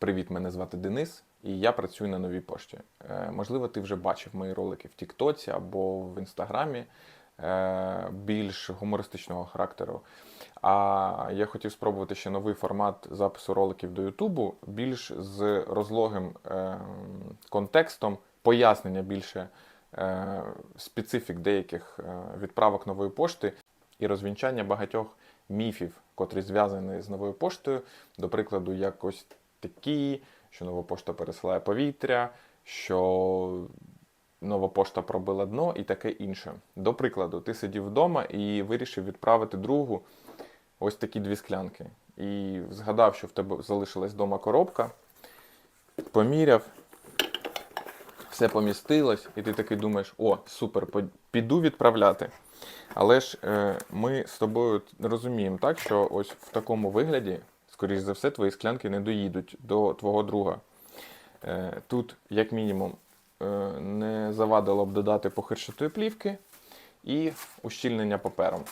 Привіт, мене звати Денис, і я працюю на новій пошті. Е, можливо, ти вже бачив мої ролики в Тіктоці або в Інстаграмі е, більш гумористичного характеру. А я хотів спробувати ще новий формат запису роликів до Ютубу, більш з розлогим е, контекстом, пояснення більше специфік деяких відправок нової пошти і розвінчання багатьох міфів, котрі зв'язані з новою поштою. До прикладу, якось такі, що нова пошта пересилає повітря, що нова пошта пробила дно і таке інше. До прикладу, ти сидів вдома і вирішив відправити другу ось такі дві склянки. І згадав, що в тебе залишилась вдома коробка, поміряв, все помістилось, і ти такий думаєш: о, супер, піду відправляти. Але ж е, ми з тобою розуміємо, так, що ось в такому вигляді, скоріш за все, твої склянки не доїдуть до твого друга. Е, тут, як мінімум, е, не завадило б додати похирчатої плівки і ущільнення папером.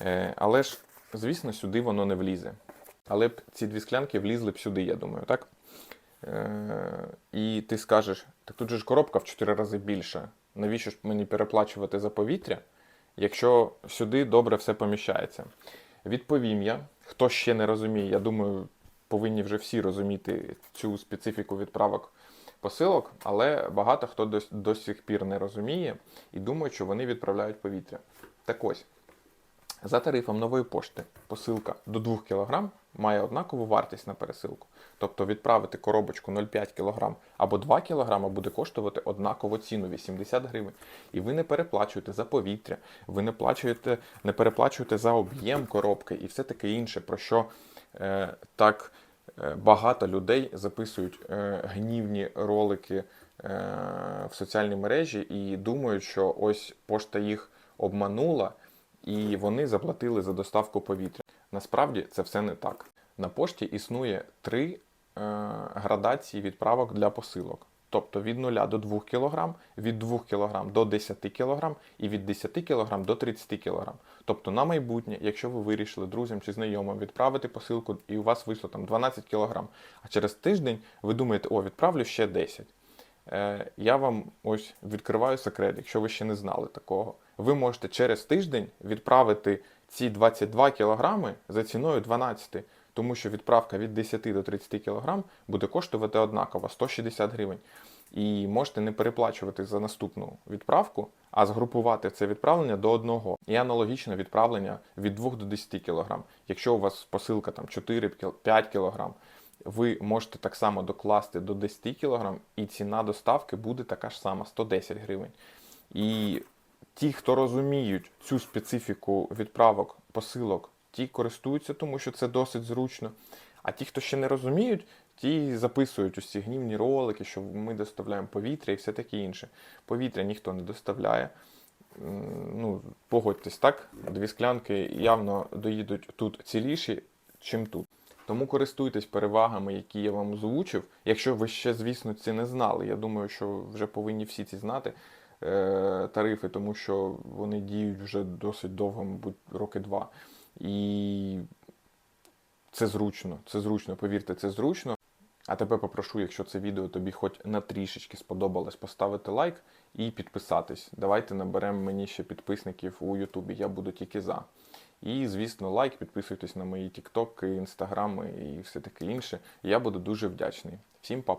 Е, але ж, звісно, сюди воно не влізе. Але б ці дві склянки влізли б сюди, я думаю, так? І ти скажеш, так тут же ж коробка в 4 рази більша. Навіщо ж мені переплачувати за повітря, якщо сюди добре все поміщається? Відповім я, хто ще не розуміє, я думаю, повинні вже всі розуміти цю специфіку відправок посилок, але багато хто до, до сих пір не розуміє і думає, що вони відправляють повітря. Так ось, за тарифом нової пошти посилка до 2 кг має однакову вартість на пересилку. Тобто відправити коробочку 0,5 кг або 2 кг буде коштувати однакову ціну 80 гривень. І ви не переплачуєте за повітря, ви не, плачуєте, не переплачуєте за об'єм коробки і все таке інше, про що е, так е, багато людей записують е, гнівні ролики е, в соціальній мережі і думають, що ось пошта їх обманула і вони заплатили за доставку повітря. Насправді це все не так. На пошті існує три е, градації відправок для посилок. Тобто від 0 до 2 кг, від 2 кг до 10 кг і від 10 кг до 30 кг. Тобто на майбутнє, якщо ви вирішили друзям чи знайомим відправити посилку і у вас вийшло там 12 кг, а через тиждень ви думаєте, о, відправлю ще 10. Е, я вам ось відкриваю секрет, якщо ви ще не знали такого. Ви можете через тиждень відправити ці 22 кг за ціною 12, тому що відправка від 10 до 30 кг буде коштувати однаково 160 гривень. І можете не переплачувати за наступну відправку, а згрупувати це відправлення до одного. І аналогічно відправлення від 2 до 10 кг. Якщо у вас посилка там 4-5 кг, ви можете так само докласти до 10 кг, і ціна доставки буде така ж сама 110 гривень. І ті, хто розуміють цю специфіку відправок посилок, ті користуються, тому що це досить зручно. А ті, хто ще не розуміють, ті записують ці гнівні ролики, що ми доставляємо повітря і все таке інше. Повітря ніхто не доставляє. Ну, погодьтесь, так? Дві склянки явно доїдуть тут ціліші, чим тут. Тому користуйтесь перевагами, які я вам озвучив. Якщо ви ще, звісно, це не знали. Я думаю, що вже повинні всі ці знати е, тарифи, тому що вони діють вже досить довго, мабуть, роки два. І це зручно, це зручно, повірте, це зручно. А тебе попрошу, якщо це відео тобі хоч на трішечки сподобалось, поставити лайк і підписатись. Давайте наберемо мені ще підписників у Ютубі. Я буду тільки за. І, звісно, лайк, підписуйтесь на мої тіктоки, інстаграми і все таке інше. Я буду дуже вдячний. Всім па!